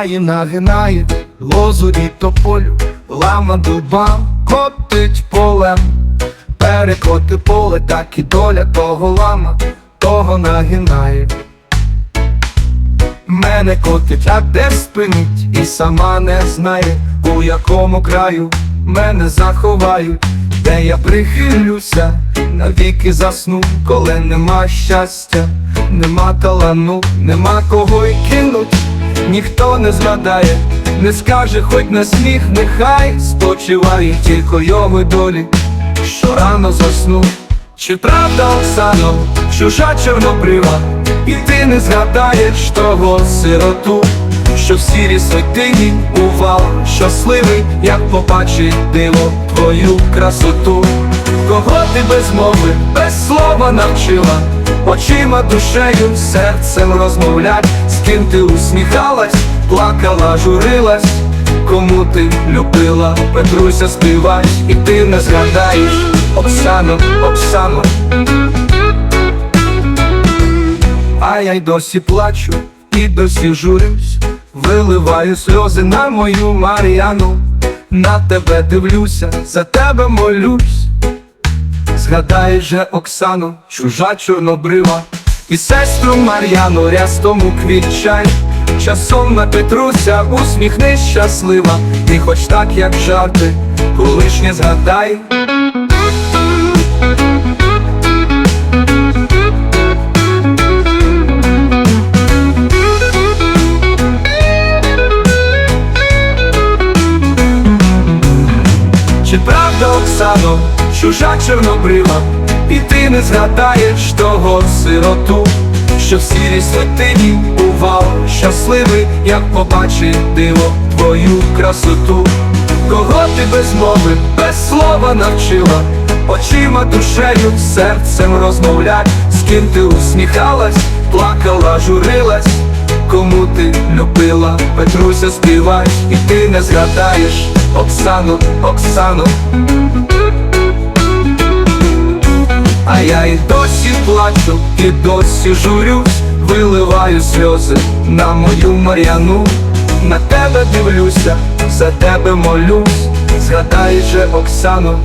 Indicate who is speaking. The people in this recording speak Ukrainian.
Speaker 1: Гинає, нагинає, лозу і тополю, лама дуба котить полем, перекоти поле, так і доля того лама, того нагинає. Мене котить, а де спинить, і сама не знає, у якому краю мене заховають, де я прихилюся, навіки засну, коли нема щастя, нема талану, нема кого й кинуть, ніхто не згадає, не скаже, хоч на сміх, нехай спочиває тільки його долі, що рано засну. Чи правда, Оксано, чужа чорнобрива, і ти не згадаєш того сироту, що в сірій святині увал щасливий, як побачить диво твою красоту, кого ти без мови, без слова навчила, очима, душею, серцем розмовлять, з ким ти усміхалась, плакала, журилась, кому ти любила, Петруся співай, і ти не згадаєш. Оксано, Оксано А я й досі плачу, і досі журюсь, виливаю сльози на мою Мар'яну, на тебе дивлюся, за тебе молюсь. Згадай же, Оксано, чужа чорнобрива, і сестру Мар'яну рястому квітчай. Часом на Петруся усміхнись щаслива, і хоч так, як жарти, колишнє згадай. Чи правда, Оксано, чужа чорнобрива, і ти не згадаєш того сироту, що в сірій святині бував щасливий, як побачить диво твою красоту, кого ти без мови, без слова навчила, очима, душею, серцем розмовлять, з ким ти усміхалась, плакала, журилась. Кому ти любила, Петруся співай, і ти не згадаєш. Оксану, Оксану. А я і досі плачу, і досі журюсь, виливаю сльози на мою Мар'яну, на тебе дивлюся, за тебе молюсь, згадай же Оксану.